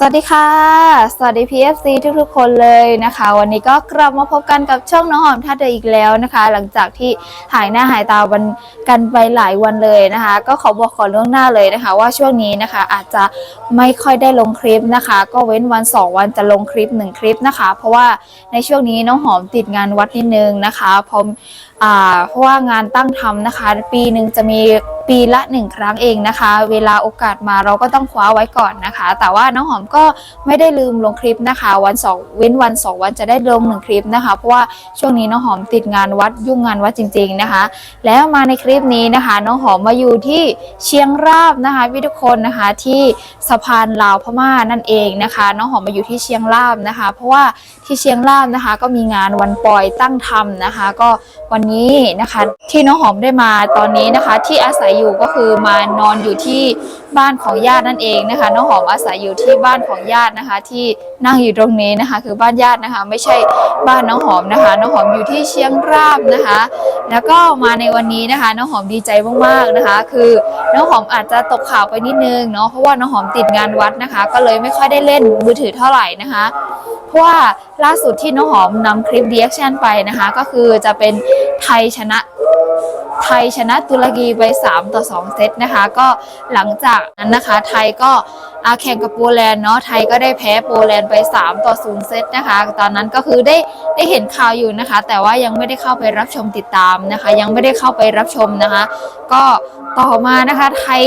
สวัสดีค่ะ สวัสดี PFC ทุกๆ คนเลยนะคะ วันนี้ก็กลับมาพบกันกับช่องน้องหอมท่าเดิมอีกแล้วนะคะ หลังจากที่หายหน้าหายตาวันกันไปหลายวันเลยนะคะ ก็ขอบอกก่อนล่วงหน้าเลยนะคะ ว่าช่วงนี้นะคะอาจจะไม่ค่อยได้ลงคลิปนะคะ ก็เว้นวัน 2 วันจะลงคลิป 1 คลิปนะคะ เพราะว่าในช่วงนี้น้องหอมติดงานวัดนิดนึงนะคะพราะอ่าเพราะว่างานตั้งทำนะคะ ปีหนึ่งจะมีปีละหนึ่งครั้งเองนะคะ เวลาโอกาสมาเราก็ต้องคว้าไว้ก่อนนะคะ แต่ว่าน้องหอมก็ไม่ได้ลืมลงคลิปนะคะ วันสองเว้นวันสองวันจะได้ลงหนึ่งคลิปนะคะ เพราะว่าช่วงนี้น้องหอมติดงานวัดยุ่งงานวัดจริง ๆนะคะ แล้วมาในคลิปนี้นะคะ น้องหอมมาอยู่ที่เชียงราบนะคะพี่ทุกคนนะคะที่สะพานลาวพม่านั่นเองนะคะ น้องหอมมาอยู่ที่เชียงราบนะคะ เพราะว่าที่เชียงราบนะคะ ก็มีงานวันปล่อยตั้งธรรมนะคะ ก็วันนี้นะคะ ที่น้องหอมได้มาตอนนี้นะคะ ที่อาศัยอยู่ก็คือมานอนอยู่ที่บ้านของญาตินั่นเองนะคะ น้องหอมอาศัยอยู่ที่บ้านของญาตินะคะ ที่นั่งอยู่ตรงนี้นะคะ คือบ้านญาตินะคะ ไม่ใช่บ้านน้องหอมนะคะ น้องหอมอยู่ที่เชียงราบนะคะ แล้วก็มาในวันนี้นะคะ น้องหอมดีใจมากๆนะคะ คือน้องหอมอาจจะตกข่าวไปนิดนึงเนาะเพราะว่าน้องหอมติดงานวัดนะคะ ก็เลยไม่ค่อยได้เล่นมือถือเท่าไหร่นะคะ เพราะว่าล่าสุดที่น้องหอมนำคลิป reaction ไปนะคะ ก็คือจะเป็นไทยชนะ ไทยชนะตุรกีไป 3 ต่อ 2 เซตนะคะ ก็หลังจากนั้นนะคะ ไทยก็อาแข่งกับโปแลนด์เนาะไทยก็ได้แพ้โปแลนด์ไป 3 ต่อ 0 เซตนะคะ ตอนนั้นก็คือได้ได้เห็นข่าวอยู่นะคะ แต่ว่ายังไม่ได้เข้าไปรับชมติดตามนะคะ ยังไม่ได้เข้าไปรับชมนะคะ ก็ต่อมานะคะ ไทย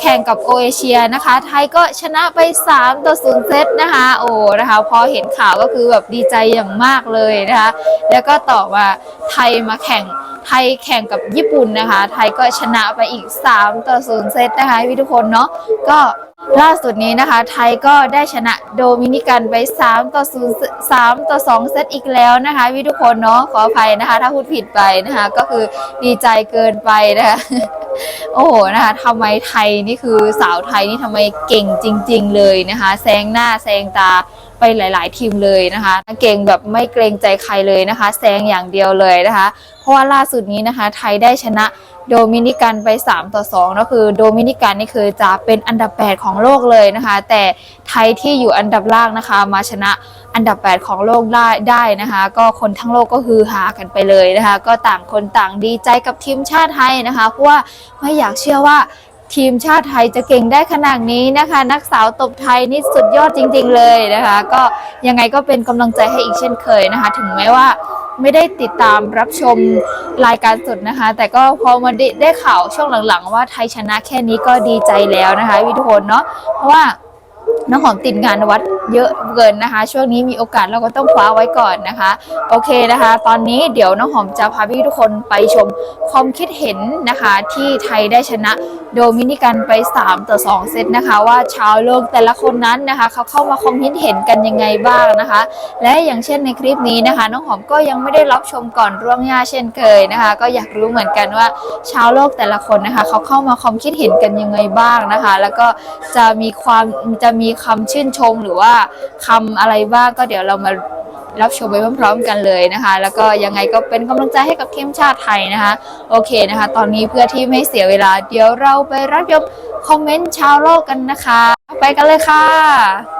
แข่งกับโอเอเชียนะคะ ไทยก็ชนะไป 3 ต่อ 0 เซตนะคะ โอ้นะคะ พอเห็นข่าวก็คือแบบดีใจอย่างมากเลยนะคะ แล้วก็ต่อมาไทยมาแข่ง ไทยแข่งกับญี่ปุ่นนะคะ ไทยก็ชนะไปอีก 3 ต่อ 0 เซตนะคะพี่ทุกคนเนาะก็ล่าสุดนี้นะคะ ไทยก็ได้ชนะโดมินิกันไป 3 ต่อ 0 3 ต่อ 2 เซตอีกแล้วนะคะพี่ทุกคนเนาะขออภัยนะคะ ถ้าพูดผิดไปนะคะ ก็คือดีใจเกินไปนะคะโอ้โหนะคะทำไมไทยนี่คือสาวไทยนี่ทำไมเก่งจริง ๆ เลยนะคะแซงหน้าแซงตา ไปหลาย ๆ ทีมเลยนะคะ เก่งแบบไม่เกรงใจใครเลยนะคะแซงอย่างเดียวเลยนะคะ เพราะว่าล่าสุดนี้นะคะ ไทยได้ชนะโดมินิกันไป 3 ต่อ2ก็คือโดมินิกันนี่คือจะเป็นอันดับ 8 ของโลกเลยนะคะ แต่ไทยที่อยู่อันดับล่างนะคะ มาชนะอันดับ 8 ของโลกได้ได้นะคะ ก็คนทั้งโลกก็คือหากันไปเลยนะคะ ก็ต่างคนต่างดีใจกับทีมชาติไทยนะคะ เพราะว่าไม่อยากเชื่อว่า ทีมชาติไทยจะเก่งได้ขนาดนี้นะคะ นักสาวตบไทยนี่สุดยอดจริง ๆ เลยนะคะ ก็ยังไงก็เป็นกำลังใจให้อีกเช่นเคยนะคะ ถึงแม้ว่าไม่ได้ติดตามรับชมรายการสดนะคะ แต่ก็พอมาได้ข่าวช่วงหลังๆ ว่าไทยชนะแค่นี้ก็ดีใจแล้วนะคะพี่ทุกคนเนาะเพราะว่า น้องหอมติดงานวัดเยอะเกินนะคะ ช่วงนี้มีโอกาสเราก็ต้องคว้าไว้ก่อนนะคะ โอเคนะคะ ตอนนี้เดี๋ยวน้องหอมจะพาพี่ทุกคนไปชมความคิดเห็นนะคะ ที่ไทยได้ชนะโดมินิกันไป 3 ต่อ 2 เซตนะคะ ว่าชาวโลกแต่ละคนนั้นนะคะ เขาเข้ามาคอมคิดเห็นกันยังไงบ้างนะคะ และอย่างเช่นในคลิปนี้นะคะ น้องหอมก็ยังไม่ได้รับชมก่อนร่วงหน้าเช่นเคยนะคะ ก็อยากรู้เหมือนกันว่าชาวโลกแต่ละคนนะคะ เขาเข้ามาความคิดเห็นกันยังไงบ้างนะคะ แล้วก็จะมีความจะมีคำชื่นชมหรือว่าคำอะไรบ้างก็เดี๋ยวเรามารับชมไปพร้อมๆกันเลยนะคะ แล้วก็ยังไงก็เป็นกำลังใจให้กับทีมชาติไทยนะคะ โอเคนะคะ ตอนนี้เพื่อที่ไม่เสียเวลา เดี๋ยวเราไปรับชมคอมเมนต์ชาวโลกกันนะคะ ไปกันเลยค่ะ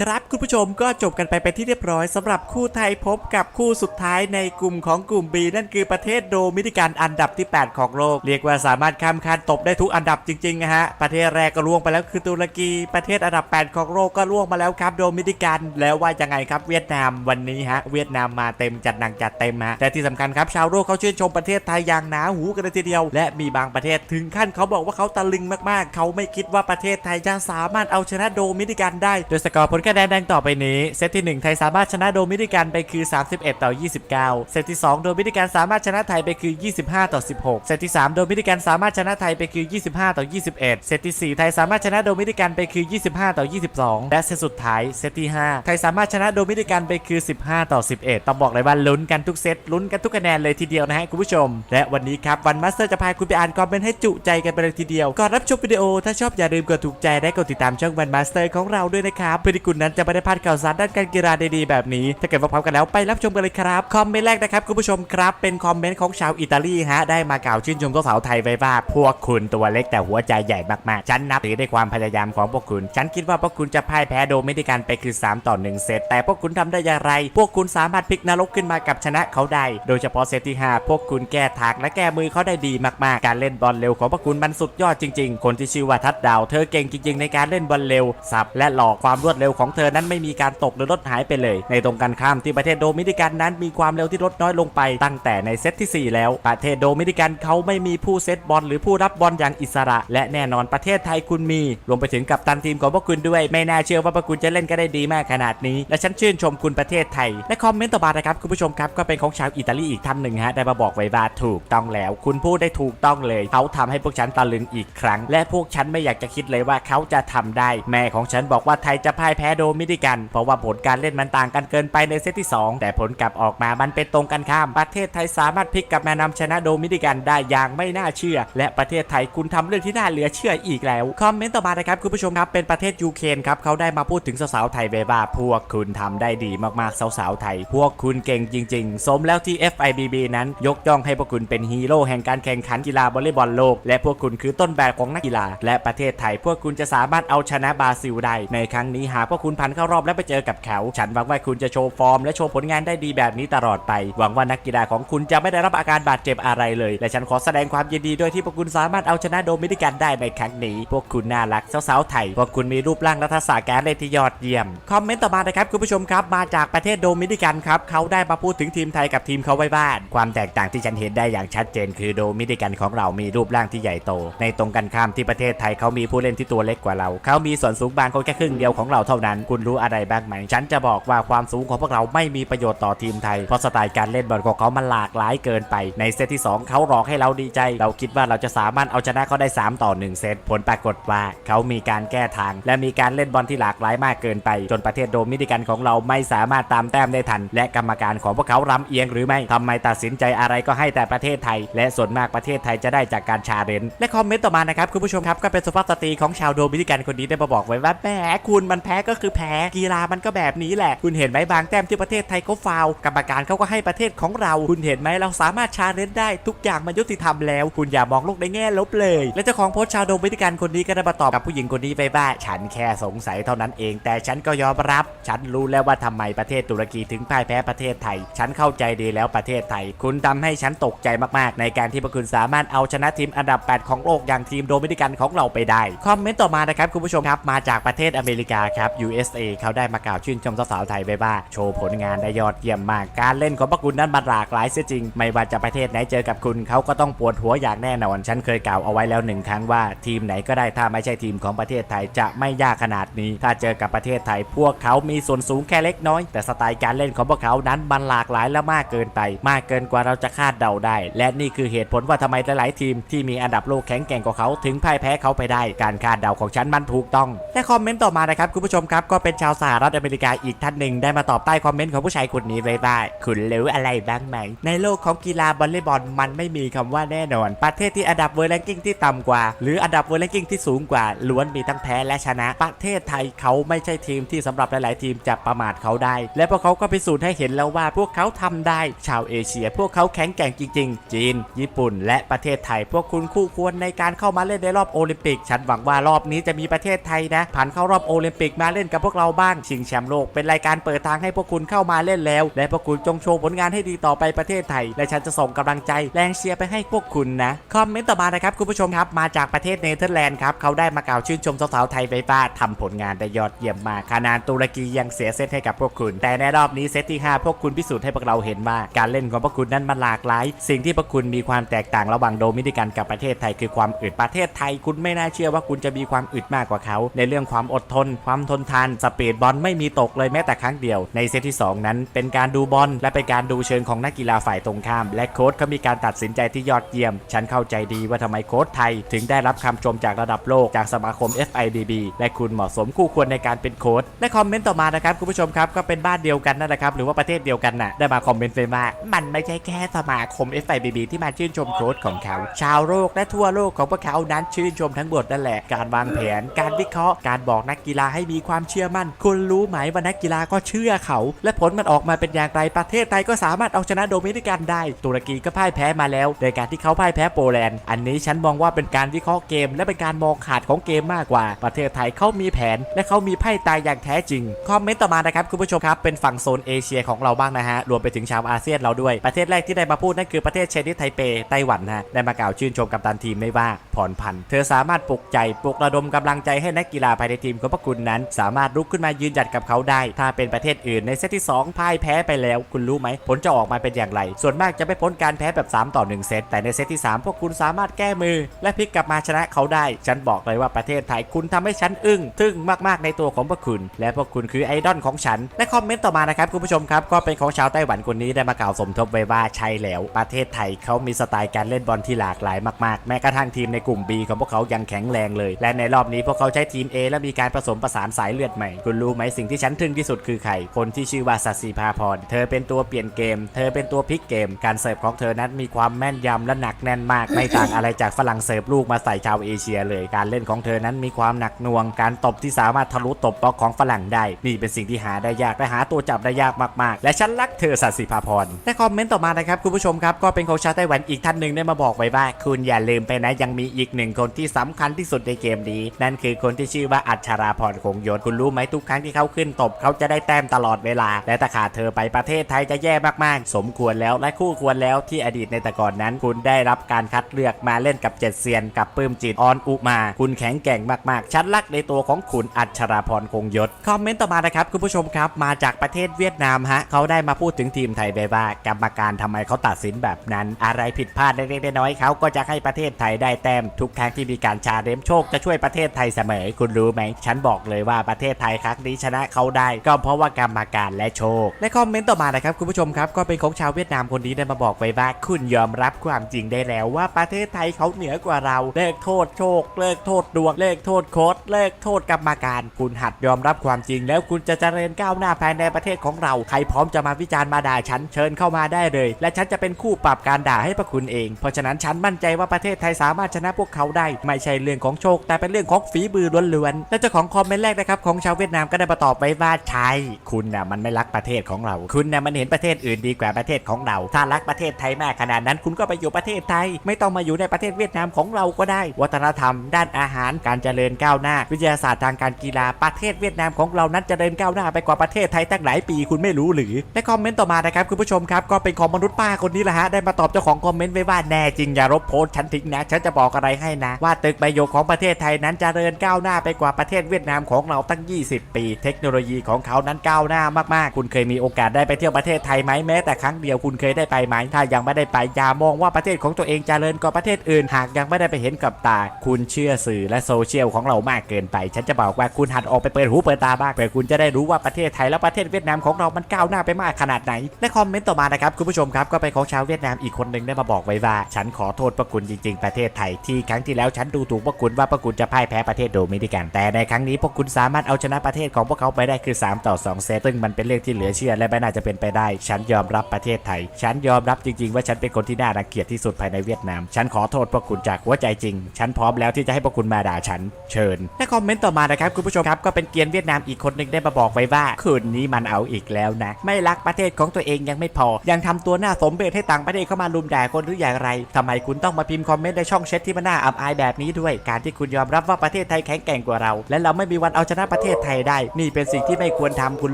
ครับคุณผู้ชมก็จบกันไปเป็นที่เรียบร้อยสำหรับคู่ไทยพบกับคู่สุดท้ายในกลุ่มของกลุ่ม B นั่นคือประเทศโดมินิกันอันดับที่ 8 ของโลก เรียกว่าสามารถข้ามคานตบได้ทุกอันดับจริงๆนะฮะประเทศแรกก็ล่วงไปแล้วคือตุรกี ประเทศอันดับ 8 ของโลกก็ล่วงมาแล้วครับโดมินิกัน แล้วว่ายังไงครับเวียดนามวันนี้ฮะเวียดนามมาเต็มจัดหนักจัดเต็มฮะแต่ที่สำคัญครับชาวโลกเขาชื่นชมประเทศไทยอย่างหนาหูกันเลยทีเดียว และมีบางประเทศถึงขั้นเขาบอกว่าเขาตะลึงมากๆ เขาไม่คิดว่าประเทศไทยจะสามารถเอาชนะโดมินิกันได้โดยสกอร์ผลคะแนนดังต่อไปนี้ เซตที่ 1 ไทยสามารถชนะโดมินิกันไปคือ 31 ต่อ 29 เซตที่ 2 โดมินิกันสามารถชนะไทยไปคือ 25 ต่อ 16 เซตที่ 3 โดมินิกันสามารถชนะไทยไปคือ 25 ต่อ 21 เซตที่ 4 ไทยสามารถชนะโดมินิกันไปคือ 25 ต่อ 22 และเซตสุดท้าย เซตที่ 5 ไทยสามารถชนะโดมินิกันไปคือ 15 ต่อ 11 ต้องบอกเลยว่าลุ้นกันทุกเซตลุ้นกันทุกคะแนนเลยทีเดียวนะฮะคุณผู้ชม และวันนี้ครับวันมาสเตอร์จะพาคุณไปอ่านคอมเมนต์ให้จุใจกันไปเลยทีเดียวก่อนรับชมวิดีโอถ้าชอบอย่าลืมกดถูกใจและกดติดตามช่องวันมาสเตอร์ของเราด้วยนะครับเพื่อที่คุณคุณนั้นจะไม่ได้พลาดข่าวสารด้านการกีฬาดีๆแบบนี้ ถ้าเกิดว่าพร้อมกันแล้วไปรับชมกันเลยครับคอมเมนต์แรกนะครับคุณผู้ชมครับเป็นคอมเมนต์ของชาวอิตาลีฮะได้มากล่าวชื่นชมตัวสาวไทยไว้ว่าพวกคุณตัวเล็กแต่หัวใจใหญ่มากๆฉันนับถือในความพยายามของพวกคุณ ฉันคิดว่าพวกคุณจะพ่ายแพ้โดมินิกันไปคือ 3 ต่อ 1 เซตแต่พวกคุณทำได้อย่างไร พวกคุณสามารถพลิกนรกขึ้นมากับชนะเขาได้ โดยเฉพาะเซตที่ 5 พวกคุณแก้ทางและแก้มือเขาได้ดีมากๆ การเล่นบอลเร็วของพวกคุณมันสุดยอดจริง ๆ คนที่ชื่อว่าทัดดาว เธอเก่งจริงๆในการเล่นบอลเร็วสับและหลอกความรวดเร็วของของเธอนั้นไม่มีการตกหรือลดหายไปเลย ในตรงกันข้ามที่ประเทศโดมินิกันนั้นมีความเร็วที่ลดน้อยลงไปตั้งแต่ในเซตที่ 4 แล้ว ประเทศโดมินิกันเขาไม่มีผู้เซตบอลหรือผู้รับบอลอย่างอิสระ และแน่นอนประเทศไทยคุณมีรวมไปถึงกับตันทีมของพวกคุณด้วย ไม่น่าเชื่อว่าพวกคุณจะเล่นก็ได้ดีมากขนาดนี้ และฉันชื่นชมคุณประเทศไทย และคอมเมนต์ต่อมานะครับคุณผู้ชมครับก็เป็นของชาวอิตาลีอีกท่านหนึ่งฮะได้มาบอกไว้ว่าถูกต้องแล้ว คุณพูดได้ถูกต้องเลยเขาทำให้พวกฉันตะลึงอีกครั้ง และพวกฉันไม่อยากจะคิดเลยว่าเขาจะทำได้ แม่ของฉันบอกว่าไทยจะพ่ายแพ้โดมินิกัน เพราะว่าผลการเล่นมันต่างกันเกินไปในเซตที่ 2 แต่ผลกลับออกมามันเป็นตรงกันข้าม ประเทศไทยสามารถพลิกกลับมานำชนะโดมินิกันได้อย่างไม่น่าเชื่อ และประเทศไทยคุณทำเรื่องที่น่าเหลือเชื่ออีกแล้ว คอมเมนต์ต่อมานะครับคุณผู้ชมครับเป็นประเทศยูเครนครับเขาได้มาพูดถึงสาวๆไทยเวว่าพวกคุณทำได้ดีมากๆสาวๆไทย พวกคุณเก่งจริง ๆ สมแล้วที่ FIBB นั้นยกย่องให้พวกคุณเป็นฮีโร่แห่งการแข่งขันกีฬาวอลเลย์บอลโลก และพวกคุณคือต้นแบบของนักกีฬา และประเทศไทย พวกคุณจะสามารถเอาชนะบราซิลได้ในครั้งนี้หากพวกคุณผ่านเข้ารอบและไปเจอกับเขา ฉันหวังว่าคุณจะโชว์ฟอร์มและโชว์ผลงานได้ดีแบบนี้ตลอดไป หวังว่านักกีฬาของคุณจะไม่ได้รับอาการบาดเจ็บอะไรเลย และฉันขอแสดงความยินดีด้วยที่พวกคุณสามารถเอาชนะโดมินิกันได้ในครั้งนี้ พวกคุณน่ารักสาวๆไทย พวกคุณมีรูปร่างและทักษะการเล่นที่ยอดเยี่ยม คอมเมนต์ต่อมานะครับคุณผู้ชมครับ มาจากประเทศโดมินิกันครับ เขาได้มาพูดถึงทีมไทยกับทีมเขาไว้บ้าน ความแตกต่างที่ฉันเห็นได้อย่างชัดเจน คือโดมินิกันของเรามีรูปร่างที่ใหญ่โต ในตรงกันข้ามที่ประเทศไทยเขามีผู้เล่นที่ตัวเล็กกว่าเรา เขามีส่วนสูงบางคนแค่ครึ่งเดียวของเราเท่านั้นคุณรู้อะไรบ้างไหม ฉันจะบอกว่าความสูงของพวกเราไม่มีประโยชน์ต่อทีมไทย เพราะสไตล์การเล่นบอลของเขามันหลากหลายเกินไป ในเซตที่ 2 เขาหลอกให้เราดีใจ เราคิดว่าเราจะสามารถเอาชนะเขาได้ 3 ต่อ 1 เซต ผลปรากฏว่าเขามีการแก้ทาง และมีการเล่นบอลที่หลากหลายมากเกินไป จนประเทศโดมินิกันของเราไม่สามารถตามแต้มได้ทัน และกรรมการของพวกเขารำเอียงหรือไม่ทำไมตัดสินใจอะไรก็ให้แต่ประเทศไทย และส่วนมากประเทศไทยจะได้จากการชาเลนจ์และคอมเมนต์ต่อมานะครับคุณผู้ชมครับก็เป็นสุภาพสตรีของชาวโดมินิกันคนนี้ได้มาบอกไว้ว่าแหมคุณมันแพ้ก็คือแพ้กีฬามันก็แบบนี้แหละ คุณเห็นไหมบางแต้มที่ประเทศไทยเขาฟาวกรรมการเขาก็ให้ประเทศของเรา คุณเห็นไหมเราสามารถชาเลนจ์ได้ทุกอย่างมันยุติธรรมแล้ว คุณอย่ามองโลกในแง่ลบเลย และเจ้าของโพสต์ชาวโดมินิกันคนนี้ก็ได้มาตอบกับผู้หญิงคนนี้ไปว่าฉันแค่สงสัยเท่านั้นเอง แต่ฉันก็ยอมรับ ฉันรู้แล้วว่าทำไมประเทศตุรกีถึงพ่ายแพ้ประเทศไทย ฉันเข้าใจดีแล้วประเทศไทย คุณทำให้ฉันตกใจมากๆ ในการที่พวกคุณสามารถเอาชนะทีมอันดับ 8 ของโลกอย่างทีมโดมินิกันของเราไปได้ คอมเมนต์ต่อมานะครับคุณผู้ชมครับมาจากประเทศอเมริกาครับ USA เขาได้มากล่าวชื่นชมสาวๆไทยไปว่าโชว์ผลงานได้ยอดเยี่ยมมาก การเล่นของพวกคุณนั้นมันหลากหลายเสียจริง ไม่ว่าจะประเทศไหนเจอกับคุณเขาก็ต้องปวดหัวอย่างแน่นอน ฉันเคยกล่าวเอาไว้แล้วหนึ่งครั้งว่าทีมไหนก็ได้ถ้าไม่ใช่ทีมของประเทศไทยจะไม่ยากขนาดนี้ ถ้าเจอกับประเทศไทย พวกเขามีส่วนสูงแค่เล็กน้อย แต่สไตล์การเล่นของพวกเขานั้นมันหลากหลายและมากเกินไป มากเกินกว่าเราจะคาดเดาได้ และนี่คือเหตุผลว่าทำไมหลายๆทีมที่มีอันดับโลกแข็งแกร่งกว่าเขาถึงพ่ายแพ้เขาไปได้ การคาดเดาของฉันมันถูกต้องและคอมเมนต์ต่อมานะครับคุณผู้ชมครับก็เป็นชาวสหรัฐอเมริกาอีกท่านหนึ่งได้มาตอบใต้คอมเมนต์ของผู้ชายคนนี้ไว้ว่าคุณรู้อะไรบ้างไหม ในโลกของกีฬาบอลเลย์บอลมันไม่มีคำว่าแน่นอน ประเทศที่อันดับเวอร์แรงกิ้งที่ต่ำกว่า หรืออันดับเวอร์แรงกิ้งที่สูงกว่าล้วนมีทั้งแพ้และชนะ ประเทศไทยเขาไม่ใช่ทีมที่สำหรับหลาย ๆ ทีมจะประมาทเขาได้ และพวกเขาก็พิสูจน์ให้เห็นแล้วว่าพวกเขาทำได้ ชาวเอเชีย พวกเขาแข็งแกร่งจริง ๆ จีน ญี่ปุ่น และประเทศไทย พวกคุณคู่ควรในการเข้ามาเล่นในรอบโอลิมปิก ฉันหวังว่ารอบนี้จะมีประเทศไทยนะผ่านเข้ารอบโอลิมปิกมาเล่นกับพวกเราบ้างชิงแชมป์โลกเป็นรายการเปิดทางให้พวกคุณเข้ามาเล่นแล้ว และพวกคุณจงโชว์ผลงานให้ดีต่อไปประเทศไทย และฉันจะส่งกำลังใจแรงเชียร์ไปให้พวกคุณนะคอมเมนต์ต่อมานะครับคุณผู้ชมครับมาจากประเทศเนเธอร์แลนด์ครับเขาได้มากล่าวชื่นชมสาวๆไทยไปบ้าทำผลงานได้ยอดเยี่ยมมากขนาดตุรกียังเสียเซตให้กับพวกคุณ แต่ในรอบนี้เซตที่ 5 พวกคุณพิสูจน์ให้พวกเราเห็นว่าการเล่นของพวกคุณนั้นมันหลากหลาย สิ่งที่พวกคุณมีความแตกต่างระหว่างโดมินิกันกับประเทศไทยคือความอึดประเทศไทยคุณไม่น่าเชื่อว่าคุณจะมีความอึดมากกว่าเขา ในเรื่องความอดทน ความทนทานสปีดบอลไม่มีตกเลยแม้แต่ครั้งเดียว ในเซตที่สองนั้น เป็นการดูบอลและเป็นการดูเชิงของนักกีฬาฝ่ายตรงข้าม และโค้ชเขามีการตัดสินใจที่ยอดเยี่ยม ฉันเข้าใจดีว่าทำไมโค้ชไทย ถึงได้รับคำชมจากระดับโลกจากสมาคม FIBB และคุณเหมาะสมคู่ควรในการเป็นโค้ชและคอมเมนต์ต่อมานะครับคุณผู้ชมครับก็เป็นบ้านเดียวกันนั่นแหละครับหรือว่าประเทศเดียวกันน่ะได้มาคอมเมนต์ไปว่ามันไม่ใช่แค่สมาคม FIBB ที่มาชื่นชมโค้ชของเขา ชาวโลกและทั่วโลกของพวกเขานั้นชื่นชมทั้งหมดนั่นแหละการวางแผน การวิเคราะห์การบอกนักกีฬาให้มีความความเชื่อมั่น คุณรู้ไหมว่านักกีฬาก็เชื่อเขา และผลมันออกมาเป็นอย่างไรประเทศไทยก็สามารถเอาชนะโดมินิกันได้ ตุรกีก็พ่ายแพ้มาแล้ว โดยการที่เขาพ่ายแพ้โปแลนด์ อันนี้ฉันมองว่าเป็นการวิเคราะห์เกม และเป็นการมองขาดของเกมมากกว่า ประเทศไทยเขามีแผน และเขามีไพ่ตายอย่างแท้จริง คอมเมนต์ต่อมานะครับคุณผู้ชมครับเป็นฝั่งโซนเอเชียของเราบ้างนะฮะรวมไปถึงชาวอาเซียนเราด้วย ประเทศแรกที่ได้มาพูดนั่นคือประเทศเชนิสไทเปไต้หวันฮะได้มากล่าวชื่นชมกัปตันทีมไม่ว่าผ่อนผัน เธอสามารถปลุกใจปลุกระดมกำลังใจให้นักกีฬาภายในทีมของพวกคุณนั้น สาามารถลุกขึ้นมายืนหยัดกับเขาได้ ถ้าเป็นประเทศอื่นในเซตที่ 2พ่ายแพ้ไปแล้ว คุณรู้ไหม ผลจะออกมาเป็นอย่างไร ส่วนมากจะไม่พ้นการแพ้แบบ 3 ต่อ 1 เซตแต่ในเซตที่ 3 พวกคุณสามารถแก้มือ และพลิกกลับมาชนะเขาได้ ฉันบอกเลยว่าประเทศไทยคุณทำให้ฉันอึ้งทึ่งมากๆในตัวของพวกคุณ และพวกคุณคือไอดอลของฉันและคอมเมนต์ต่อมานะครับคุณผู้ชมครับก็เป็นของชาวไต้หวันคนนี้ได้มากล่าวสมทบไว้ว่าใช่แล้ว ประเทศไทยเขามีสไตล์การเล่นบอลที่หลากหลายมากๆ แม้กระทั่งทีมในกลุ่ม B ของพวกเขายังแข็งแรงเลย และในรอบนี้พวกเขาใช้ทีม A และมีการผสมผสานสายเลือดใหม่ คุณรู้ไหมสิ่งที่ฉันทึ่งที่สุดคือใคร คนที่ชื่อว่าสัตสีภาพร เธอเป็นตัวเปลี่ยนเกม เธอเป็นตัวพลิกเกม การเสิร์ฟของเธอนั้นมีความแม่นยำและหนักแน่นมาก ไม่ต่างอะไรจากฝรั่งเสิร์ฟลูกมาใส่ชาวเอเชียเลย การเล่นของเธอนั้นมีความหนักหน่วง การตบที่สามารถทะลุตบบล็อกของฝรั่งได้ นี่เป็นสิ่งที่หาได้ยากและหาตัวจับได้ยากมากๆ และฉันรักเธอสัตสีภาพรและคอมเมนต์ต่อมานะครับคุณผู้ชมครับก็เป็นของชาไต้หวันอีกท่านหนึ่งได้มาบอกไว้ว่า คุณอย่าลืมไปนะยังมีอีกหนึ่งคนที่สำคัญที่สุดในเกมนี้ นั่นคือคนที่ชื่อว่าอัชราพรคงยศคุณรู้ไหมทุกครั้งที่เขาขึ้นตบเขาจะได้แต้มตลอดเวลา และถ้าขาดเธอไปประเทศไทยจะแย่มากๆ สมควรแล้วและคู่ควรแล้วที่อดีตในแต่ก่อนนั้น คุณได้รับการคัดเลือกมาเล่นกับเจ็ดเซียน กับปื้มจิตออนอุมา คุณแข็งแกร่งมากๆ ฉันรักในตัวของคุณอัชราพรคงยศคอมเมนต์ต่อมานะครับคุณผู้ชมครับมาจากประเทศเวียดนามฮะเขาได้มาพูดถึงทีมไทยไปว่ากรรมการทำไมเขาตัดสินแบบนั้น อะไรผิดพลาดเล็กๆน้อยๆเขาก็จะให้ประเทศไทยได้แต้มทุกครั้งที่มีการชาเลมโชคจะช่วยประเทศไทยเสมอ คุณรู้ไหมฉันบอกเลยว่าประเทศไทยครั้งนี้ชนะเขาได้ ก็เพราะว่ากรรมการและโชค และคอมเมนต์ต่อมานะครับคุณผู้ชมครับก็เป็นของชาวเวียดนามคนนี้ได้มาบอกไว้ว่าคุณยอมรับความจริงได้แล้วว่าประเทศไทยเขาเหนือกว่าเราเลิกโทษโชค เลิกโทษดวงเลิกโทษโค้ดเลิกโทษกรรมการ คุณหัดยอมรับความจริง แล้วคุณจะเจริญก้าวหน้าภายในประเทศของเรา ใครพร้อมจะมาวิจารณ์มาด่าฉันเชิญเข้ามาได้เลย และฉันจะเป็นคู่ปรับการด่าให้พวกคุณเอง เพราะฉะนั้นฉันมั่นใจว่าประเทศไทยสามารถชนะพวกเขาได้ ไม่ใช่เรื่องของโชค แต่เป็นเรื่องของฝีมือล้วนๆและเจ้าของคอมเมนต์แรกนะครับขของชาวเวียดนามก็ได้มาตอบไว้ว่าใช่คุณน่ะมันไม่รักประเทศของเรา คุณน่ะมันเห็นประเทศอื่นดีกว่าประเทศของเรา ถ้ารักประเทศไทยมากขนาดนั้น คุณก็ไปอยู่ประเทศไทย ไม่ต้องมาอยู่ในประเทศเวียดนามของเราก็ได้ วัฒนธรรม ด้านอาหารการเจริญก้าวหน้า วิทยาศาสตร์ทางการกีฬาประเทศเวียดนามของเรานั้นเจริญก้าวหน้าไปกว่าประเทศไทยตั้งหลายปีคุณไม่รู้หรือและคอมเมนต์ต่อมานะครับคุณผู้ชมครับก็เป็นของมนุษย์ป้าคนนี้แหละฮะได้มาตอบเจ้าของคอมเมนต์ไว้ว่าแน่จริงอย่ารบโพสฉันทิ้งนะฉันจะบอกอะไรให้นะ ว่าตึกใบโยกของประเทศไทยนั้นเจริญก้าวหน้าไปกว่าประเทศเวียดนามของเราตั้ง 20 ปี เทคโนโลยีของเขานั้นก้าวหน้ามากๆ คุณเคยมีโอกาสได้ไปเที่ยวประเทศไทยไหมแม้แต่ครั้งเดียวคุณเคยได้ไปไหมถ้ายังไม่ได้ไปอย่ามองว่าประเทศของตัวเองเจริญกว่าประเทศอื่น หากยังไม่ได้ไปเห็นกับตา คุณเชื่อสื่อและโซเชียลของเรามากเกินไป ฉันจะบอกว่าคุณหัดออกไปเปิดหูเปิดตาบ้างเพื่อคุณจะได้รู้ว่าประเทศไทยและประเทศเวียดนามของเรามันก้าวหน้าไปมากขนาดไหนและคอมเมนต์ต่อมานะครับคุณผู้ชมครับก็เป็นของชาวเวียดนามอีกคนหนึ่งได้มาบอกไว้ว่า ฉันขอโทษพระคุณจริง ๆ ประเทศไทยที่ครั้งที่แล้วฉันดูถูกพระคุณว่าพระคุณจะพ่ายแพ้ประเทศโดมินิกัน แต่ในครั้งนี้พวกคุณสามารถเอาชนะประเทศของพวกเขาไปได้คือ 3 ต่อ 2 เซตซึ่งมันเป็นเรื่องที่เหลือเชื่อและไม่น่าจะเป็นไปได้ ฉันยอมรับประเทศไทย ฉันยอมรับจริงๆ ว่าฉันเป็นคนที่น่ารังเกียจที่สุดภายในเวียดนาม ฉันขอโทษพวกคุณจากหัวใจจริง ฉันพร้อมแล้วที่จะให้พวกคุณมาด่าฉัน เชิญและคอมเมนต์ต่อมานะครับคุณผู้ชมครับก็เป็นเกียนเวียดนามอีกคนหนึ่งได้มาบอกไว้ว่าคืนนี้มันเอาอีกแล้วนะ ไม่รักประเทศของตัวเองยังไม่พอ ยังทำตัวหน้าสมเพชให้ต่างประเทศเข้ามาลุมด่าคนหรืออย่างไรทำไมคุณต้องมาพิมพ์คอมเมนต์ในช่องแชทที่มันน่าอับอายแบบนี้ด้วย การที่คุณยอมรับว่าประเทศไทยแข็งแกร่งกว่าเรา และเราไม่มีวันเอาชนะประเทศไทยได้ นี่เป็นสิ่งที่ไม่ควรทำคุณ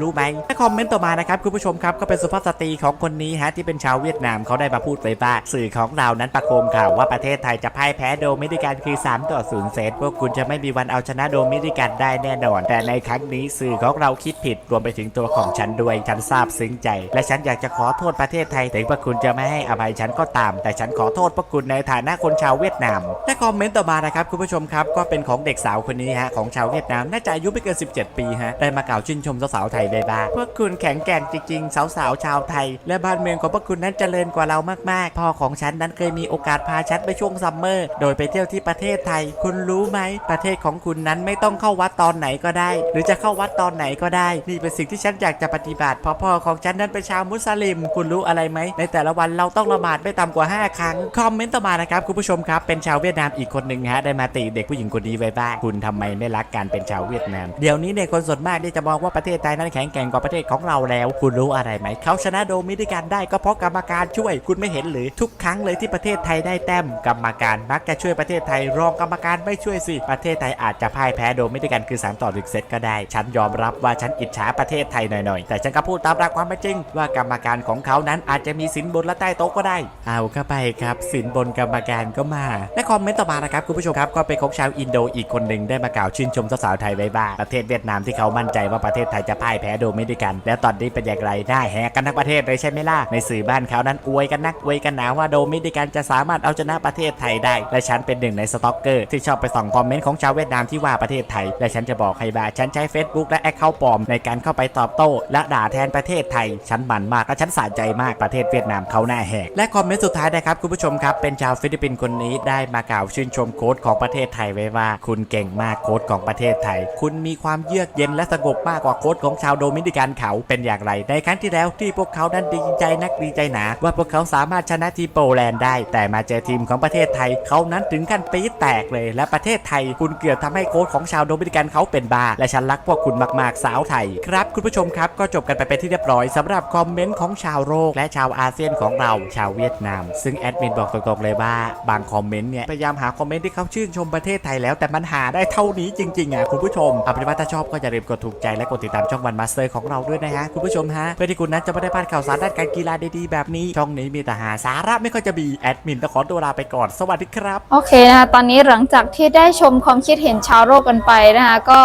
รู้ไหมและคอมเมนต์ต่อมานะครับคุณผู้ชมครับก็เป็นสุภาพสตรีของคนนี้ฮะที่เป็นชาวเวียดนามเขาได้มาพูดไว้ว่าสื่อของเรานั้นประโคมข่าวว่าประเทศไทยจะพ่ายแพ้โดมินิกันคือ 3 ต่อ0เซตพวกคุณจะไม่มีวันเอาชนะโดมินิกันได้แน่นอน แต่ในครั้งนี้สื่อของเราคิดผิดรวมไปถึงตัวของฉันด้วยฉันทราบซึ้งใจ และฉันอยากจะขอโทษประเทศไทยถึงพวกคุณจะไม่ให้อภัยฉันก็ตาม แต่ฉันขอโทษพวกคุณในฐานะคนชาวเวียดนามและคอมเมนต์ต่อมานะครับคุณผู้ชมครับก็เป็นของเด็กสาวคนนี้ฮะของชาวเวียดนามน่าจะอายุไม่เกิน 17 ปีฮะ ได้มากล่าวชื่นชมสาวๆไทยได้บ้างพวกคุณแข็งแกร่งจริงๆ สาวๆชาวไทย และบ้านเมืองของพวกคุณนั้นเจริญกว่าเรามากๆ พ่อของฉันนั้นเคยมีโอกาสพาฉันไปช่วงซัมเมอร์ โดยไปเที่ยวที่ประเทศไทย คุณรู้ไหม ประเทศของคุณนั้นไม่ต้องเข้าวัดตอนไหนก็ได้ หรือจะเข้าวัดตอนไหนก็ได้ นี่เป็นสิ่งที่ฉันอยากจะปฏิบัติ เพราะพ่อของฉันนั้นเป็นชาวมุสลิม คุณรู้อะไรไหม ในแต่ละวันเราต้องละหมาดไม่ต่ำกว่า 5 ครั้ง คอมเมนต์ต่อมานะครับคุณผู้ชมครับ เป็นชาวเวียดนามอีกคนหนึ่งฮะ ได้มาติเด็กผู้หญิงคนนี้ไว้บ้าง คุณทำไมไม่รักการเป็นชาวเวียดนามเดี๋ยวนี้เนี่ยคนส่วนมากที่จะมองว่าประเทศไทยนั้นแข็งแกร่งกว่าประเทศของเราแล้ว คุณรู้อะไรไหม เขาชนะโดมินิกันได้ก็เพราะกรรมการช่วย คุณไม่เห็นหรือทุกครั้งเลยที่ประเทศไทยได้แต้มกรรมการมักจะช่วยประเทศไทยรองกรรมการไม่ช่วยสิประเทศไทยอาจจะพ่ายแพ้โดมินิกันคือ3ต่อ1เซตก็ได้ ฉันยอมรับว่าฉันอิจฉาประเทศไทยหน่อยๆ แต่ฉันก็พูดตามหลักความเป็นจริง ว่ากรรมการของเขานั้นอาจจะมีสินบนและใต้โต๊ะก็ได้ เอาเข้าไปครับ สินบนกรรมการก็มาและคอมเมนต์ต่อมานะครับคุณผู้ชมครับก็เป็นของชาวอินโดอีกคนหนึ่งได้มากล่าวชื่นชมสาวๆไทยไว้บ้างประเทศเวียดนามที่เขามั่นใจว่าประเทศไทยจะพ่ายแพ้โดมินิกัน แล้วตอนนี้เป็นอย่างไรได้แหกกันทั้งประเทศเลยใช่ไหมล่ะในสื่อบ้านเขานั้นอวยกันนักอวยกันหนาว่าโดมินิกันจะสามารถเอาชนะประเทศไทยได้ และฉันเป็นหนึ่งในสต็อกเกอร์ที่ชอบไปส่องคอมเมนต์ของชาวเวียดนามที่ว่าประเทศไทย และฉันจะบอกให้ว่าฉันใช้ Facebook และแอคเคาท์ปลอมในการเข้าไปตอบโต้และด่าแทนประเทศไทย ฉันหมั่นมากและฉันสะใจมากประเทศเวียดนามเขาหน้าแหกและคอมเมนต์สุดท้ายนะครับคุณผู้ชมครับเป็นชาวฟิลิปปินส์คนนี้ได้มากล่าวชื่นชมโค้ชของประเทศไทยไว้ว่า คุณเก่งมากโค้ชของประเทศไทย คุณมีความเยือกเย็นและสงบมากกว่าโค้ชของชาวโดมินิกันเขาเป็นอย่างไร ในครั้งที่แล้วที่พวกเขานั้นดีใจนักดีใจหนา ว่าพวกเขาสามารถชนะทีมโปแลนด์ได้ แต่มาเจอทีมของประเทศไทย เขานั้นถึงขั้นปี๊แตกเลย และประเทศไทย คุณเกือบทำให้โค้ชของชาวโดมินิกันเขาเป็นบาและฉันรักพวกคุณมากๆสาวไทย ครับ คุณผู้ชมครับก็จบกันไปเป็นที่เรียบร้อยสำหรับคอมเมนต์ของชาวโลกและชาวอาเซียนของเราชาวเวียดนาม ซึ่งแอดมินบอกตรงๆเลยว่าบางคอมเมนต์เนี่ยพยายามหาคอมเมนต์ที่เขาชื่นชมประเทศไทยแล้วแต่มันหาได้เท่านี้จริงๆอะคุณผู้ชมเอาเป็นว่าถ้าชอบก็อย่าลืมกดถูกใจและกดติดตามช่องวันมาสเตอร์ของเราด้วยนะฮะคุณผู้ชมฮะเพื่อที่คุณนั้นจะไม่ได้พลาดข่าวสารด้านการกีฬาดีๆแบบนี้ช่องนี้มีแต่หาสาระไม่ค่อยจะมีแอดมินต้องขอตัวลาไปก่อนสวัสดีครับโอเคนะคะตอนนี้หลังจากที่ได้ชมความคิดเห็นชาวโลกกันไปนะคะก็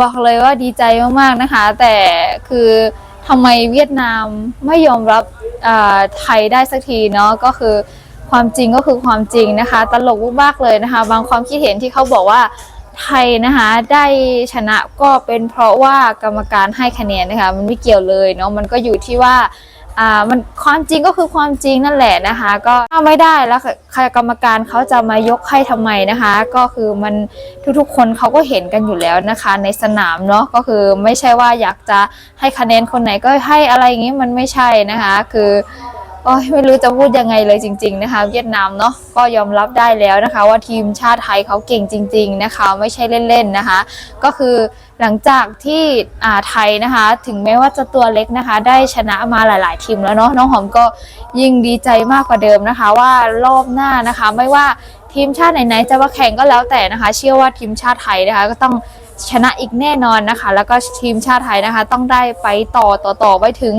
บอกเลยว่าดีใจมากๆนะคะ แต่คือทำไมเวียดนามไม่ยอมรับไทยได้สักทีเนาะก็คือความจริงก็คือความจริงนะคะ ตลกมากๆเลยนะคะ บางความคิดเห็นที่เขาบอกว่า ไทยนะคะได้ชนะก็เป็นเพราะว่ากรรมการให้คะแนนนะคะมันไม่เกี่ยวเลยเนาะมันก็อยู่ที่ว่าอ่ามันความจริงก็คือความจริงนั่นแหละนะคะ ก็ถ้าไม่ได้แล้วใครกรรมการเขาจะมายกให้ทำไมนะคะ ก็คือมันทุกๆ คนเขาก็เห็นกันอยู่แล้วนะคะ ในสนามเนาะก็คือไม่ใช่ว่าอยากจะให้คะแนนคนไหนก็ให้อะไรอย่างนี้มันไม่ใช่นะคะ คือ โอ้ยไม่รู้จะพูดยังไงเลยจริง ๆนะคะ เวียดนามเนาะก็ยอมรับได้แล้วนะคะ ว่าทีมชาติไทยเขาเก่งจริง ๆนะคะ ไม่ใช่เล่นๆนะคะ ก็คือหลังจากที่อ่าไทยนะคะ ถึงแม้ว่าจะตัวเล็กนะคะ ได้ชนะมาหลาย ๆ ทีมแล้วเนาะน้องหอมก็ยิ่งดีใจมากกว่าเดิมนะคะ ว่ารอบหน้านะคะ ไม่ว่าทีมชาติไหนๆจะมาแข่งก็แล้วแต่นะคะ เชื่อว่าทีมชาติไทยนะคะ ก็ต้องชนะอีกแน่นอนนะคะ แล้วก็ทีมชาติไทยนะคะ ต้องได้ไปต่อต่อต่อไปถึง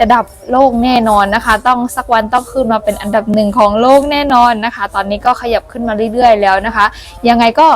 ระดับโลกแน่นอนนะคะ ต้องสักวันต้องขึ้นมาเป็นอันดับหนึ่งของโลกแน่นอนนะคะ ตอนนี้ก็ขยับขึ้นมาเรื่อยๆแล้วนะคะ ยังไงก็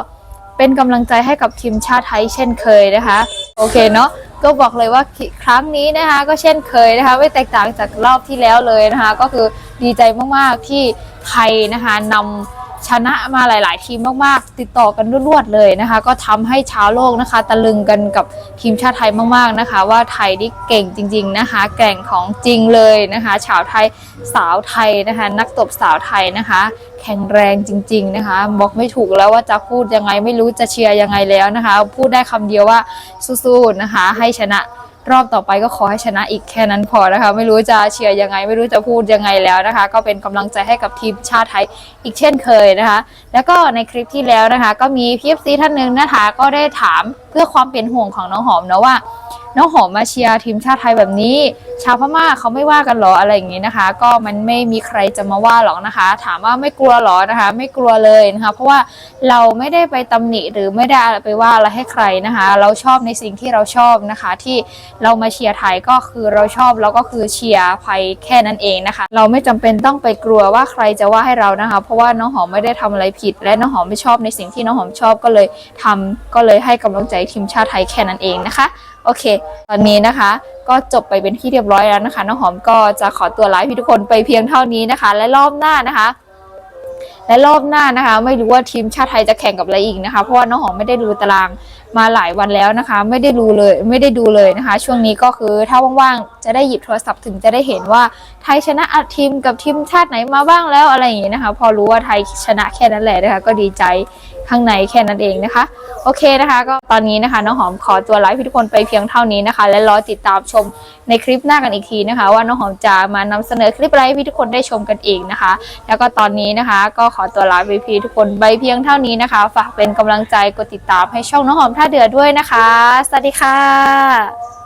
เป็นกำลังใจให้กับทีมชาติไทยเช่นเคยนะคะ โอเคเนาะก็บอกเลยว่าครั้งนี้นะคะก็เช่นเคยนะคะ ไม่แตกต่างจากรอบที่แล้วเลยนะคะ ก็คือดีใจมากๆที่ไทยนะคะนำ ชนะมาหลาย ๆ ทีมมาก ๆ ติดต่อกันรวด ๆ เลยนะคะ ก็ทำให้ชาวโลกนะคะ ตะลึงกันกับทีมชาติไทยมาก ๆ นะคะ ว่าไทยนี่เก่งจริง ๆ นะคะ แก่งของจริงเลยนะคะ ชาวไทยสาวไทยนะคะ นักตบสาวไทยนะคะ แข็งแรงจริง ๆ นะคะ บอกไม่ถูกแล้วว่าจะพูดยังไงไม่รู้จะเชียร์ยังไงแล้วนะคะ พูดได้คำเดียวว่าสู้ ๆ นะคะ ให้ชนะ รอบต่อไปก็ขอให้ชนะอีกแค่นั้นพอนะคะ ไม่รู้จะเชียร์ยังไง ไม่รู้จะพูดยังไงแล้วนะคะ ก็เป็นกำลังใจให้กับทีมชาติไทยอีกเช่นเคยนะคะ แล้วก็ในคลิปที่แล้วนะคะ ก็มีพีเอฟซีท่านหนึ่งนะคะ ก็ได้ถามเพื่อความเป็นห่วงของน้องหอมนะว่า น้องหอมมาเชียร์ทีมชาติไทยแบบนี้ ชาวพม่าเขาไม่ว่ากันหรออะไรอย่างนี้นะคะ ก็มันไม่มีใครจะมาว่าหรอกนะคะ ถามว่าไม่กลัวหรอนะคะ ไม่กลัวเลยนะคะ เพราะว่าเราไม่ได้ไปตำหนิหรือไม่ได้ไปว่าอะไรให้ใครนะคะ เราชอบในสิ่งที่เราชอบนะคะ ที่เรามาเชียร์ไทยก็คือเราชอบแล้วก็คือเชียร์ไทยแค่นั้นเองนะคะ เราไม่จำเป็นต้องไปกลัวว่าใครจะว่าให้เรานะคะ เพราะว่าน้องหอมไม่ได้ทำอะไรผิด และน้องหอมไม่ชอบในสิ่งที่น้องหอมชอบก็เลยทำก็เลยให้กำลังใจทีมชาติไทยแค่นั้นเองนะคะ โอเค ตอนนี้นะคะ ก็จบไปเป็นที่เรียบร้อยแล้วนะคะ น้องหอมก็จะขอตัวลาพี่ทุกคนไปเพียงเท่านี้นะคะ และรอบหน้านะคะ และรอบหน้านะคะ ไม่รู้ว่าทีมชาติไทยจะแข่งกับอะไรอีกนะคะ เพราะว่าน้องหอมไม่ได้ดูตารางมาหลายวันแล้วนะคะ ไม่ได้ดูเลยไม่ได้ดูเลยนะคะ ช่วงนี้ก็คือถ้าว่างๆจะได้หยิบโทรศัพท์ถึงจะได้เห็นว่าไทยชนะอัดทีมกับทีมชาติไหนมาบ้างแล้วอะไรอย่างงี้นะคะ พอรู้ว่าไทยชนะแค่นั้นแหละนะคะ ก็ดีใจข้างในแค่นั้นเองนะคะ โอเคนะคะ ก็ตอนนี้นะคะน้องหอมขอตัวไลฟ์ให้ทุกคนไปเพียงเท่านี้นะคะ และรอติดตามชมในคลิปหน้ากันอีกทีนะคะ ว่าน้องหอมจะมานำเสนอคลิปอะไรให้ทุกคนได้ชมกันเองนะคะ แล้วก็ตอนนี้นะคะก็ขอตัวลาไปพีทุกคนไปเพียงเท่านี้นะคะ ฝากเป็นกำลังใจกดติดตามให้ช่องน้องหอมท่าเดือด้วยนะคะ สวัสดีค่ะ